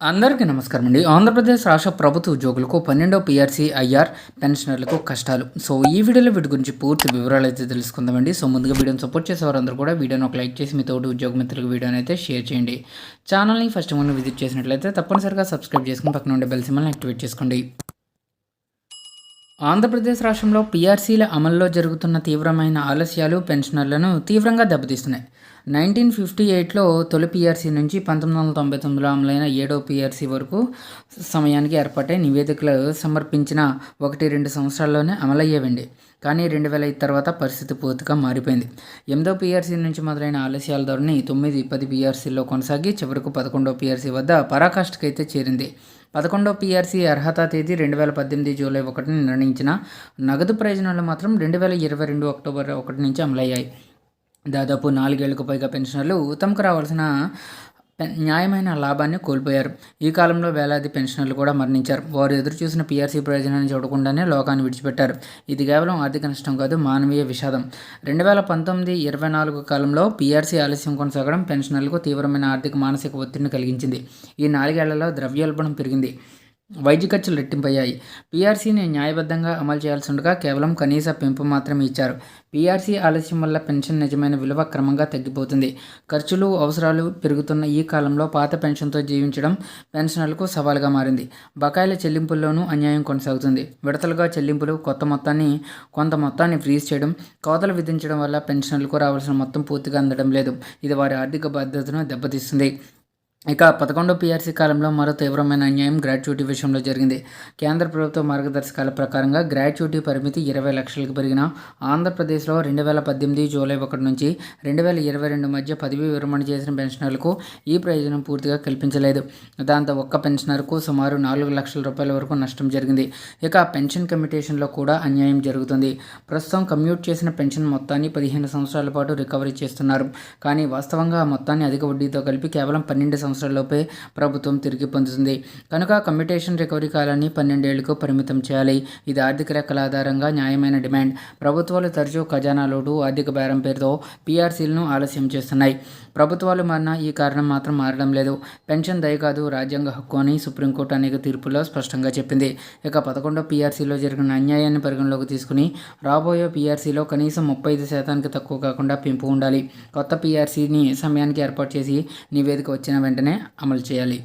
అందరికీ నమస్కారం అండి. ఆంధ్రప్రదేశ్ రాష్ట్ర ప్రభుత్వ ఉద్యోగులకు పన్నెండో పీఆర్సీ ఐఆర్ పెన్షనర్లకు కష్టాలు. సో ఈ వీడియోలో వీటి గురించి పూర్తి వివరాలు అయితే తెలుసుకుందామండి. సో ముందుగా వీడియోని సపోర్ట్ చేసేవారందరూ కూడా వీడియోని ఒక లైక్ చేసి మీ తోటి ఉద్యోగ మిత్రులకు వీడియోని అయితే షేర్ చేయండి. ఛానల్ని ఫస్ట్ మనం విజిట్ చేసినట్లయితే తప్పనిసరిగా సబ్స్క్రైబ్ చేసుకుని పక్కన ఉండే బెల్ సిమ్మల్ని యాక్టివేట్ చేసుకోండి. ఆంధ్రప్రదేశ్ రాష్ట్రంలో పీఆర్సీల అమల్లో జరుగుతున్న తీవ్రమైన ఆలస్యాలు పెన్షనర్లను తీవ్రంగా దెబ్బతీస్తున్నాయి. నైన్టీన్ ఫిఫ్టీ ఎయిట్లో తొలి పీఆర్సీ నుంచి పంతొమ్మిది వందల తొంభై తొమ్మిదిలో అమలైన ఏడో పీఆర్సీ వరకు సమయానికి ఏర్పాటై నివేదికలు సమర్పించిన ఒకటి రెండు సంవత్సరాల్లోనే అమలయ్యేవండి. కానీ రెండు వేల ఐదు తర్వాత పరిస్థితి పూర్తిగా మారిపోయింది. ఎనిమిదో పీఆర్సీ నుంచి మొదలైన ఆలస్యాల ధోరణి తొమ్మిది పది పీఆర్సీలో కొనసాగి చివరకు పదకొండో పీఆర్సీ వద్ద పరాకాష్ఠకైతే చేరింది. పదకొండో పీఆర్సీ అర్హత తేదీ రెండు వేల పద్దెనిమిది జూలై ఒకటిని నిర్ణయించిన నగదు ప్రయోజనాలు మాత్రం రెండు వేల ఇరవై రెండు అక్టోబర్ ఒకటి నుంచి అమలయ్యాయి. దాదాపు నాలుగేళ్ళకు పైగా పెన్షనర్లు తమకు రావాల్సిన న్యాయమైన లాభాన్ని కోల్పోయారు. ఈ కాలంలో వేలాది పెన్షనర్లు కూడా మరణించారు. వారు ఎదురు చూసిన పీఆర్సీ ప్రయోజనాన్ని చూడకుండానే లోకాన్ని విడిచిపెట్టారు. ఇది కేవలం ఆర్థిక నష్టం కాదు మానవీయ విషాదం. రెండు వేల పంతొమ్మిది ఇరవై నాలుగు కాలంలో పీఆర్సీ ఆలస్యం కొనసాగడం పెన్షనర్లకు తీవ్రమైన ఆర్థిక మానసిక ఒత్తిడిని కలిగించింది. ఈ నాలుగేళ్ళలో ద్రవ్యోల్బణం పెరిగింది. వైద్య ఖర్చులు రెట్టింపయ్యాయి. పీఆర్సీని న్యాయబద్ధంగా అమలు చేయాల్సి ఉండగా కేవలం కనీస పెంపు మాత్రమే ఇచ్చారు. పీఆర్సీ ఆలస్యం వల్ల పెన్షన్ నిజమైన విలువ క్రమంగా తగ్గిపోతుంది. ఖర్చులు అవసరాలు పెరుగుతున్న ఈ కాలంలో పాత పెన్షన్తో జీవించడం పెన్షనర్లకు సవాలుగా మారింది. బకాయిల చెల్లింపుల్లోనూ అన్యాయం కొనసాగుతుంది. విడతలుగా చెల్లింపులు కొత్త మొత్తాన్ని కొంత మొత్తాన్ని ఫ్రీజ్ చేయడం కోతలు విధించడం వల్ల పెన్షనర్లకు రావాల్సిన మొత్తం పూర్తిగా అందడం లేదు. ఇది వారి ఆర్థిక బాధ్యతను దెబ్బతీస్తుంది. ఇక పదకొండో పీఆర్సీ కాలంలో మరో తీవ్రమైన అన్యాయం గ్రాట్యుటీ విషయంలో జరిగింది. కేంద్ర ప్రభుత్వ మార్గదర్శకాల ప్రకారంగా గ్రాట్యుటీ పరిమితి ఇరవై లక్షలకు పెరిగిన ఆంధ్రప్రదేశ్లో రెండు వేల పద్దెనిమిది జూలై ఒకటి నుంచి రెండు వేల ఇరవై రెండు మధ్య పదవి విరమణ చేసిన పెన్షనర్లకు ఈ ప్రయోజనం పూర్తిగా కల్పించలేదు. దాంతో ఒక్క పెన్షనర్కు సుమారు నాలుగు లక్షల రూపాయల వరకు నష్టం జరిగింది. ఇక పెన్షన్ కమిటేషన్లో కూడా అన్యాయం జరుగుతుంది. ప్రస్తుతం కమ్యూట్ చేసిన పెన్షన్ మొత్తాన్ని పదిహేను సంవత్సరాల పాటు రికవరీ చేస్తున్నారు. కానీ వాస్తవంగా ఆ మొత్తాన్ని అధిక వడ్డీతో కలిపి కేవలం పన్నెండు సంవత్సరాలు సంవత్సరాలలోపే ప్రభుత్వం తిరిగి పొందుతుంది. కనుక కమ్యూటేషన్ రికవరీ కాలాన్ని పన్నెండేళ్ళకు పరిమితం చేయాలి. ఇది ఆర్థిక రెక్కల ఆధారంగా న్యాయమైన డిమాండ్. ప్రభుత్వాలు తరచూ ఖజానా లోటు ఆర్థిక బేరం పేరుతో పీఆర్సీలను ఆలస్యం చేస్తున్నాయి. ప్రభుత్వాలు మారినా ఈ కారణం మాత్రం మారడం లేదు. పెన్షన్ దయ కాదు రాజ్యాంగ హక్కు అని సుప్రీంకోర్టు అనేక తీర్పుల్లో స్పష్టంగా చెప్పింది. ఇక పదకొండో పీఆర్సీలో జరిగిన అన్యాయాన్ని పరిగణలోకి తీసుకుని రాబోయే పీఆర్సీలో కనీసం ముప్పై ఐదు శాతానికి తక్కువ కాకుండా పెంపు ఉండాలి. కొత్త పీఆర్సీని సమయానికి ఏర్పాటు చేసి నివేదిక వచ్చిన వెంటనే వెంటనే అమలు చేయాలి.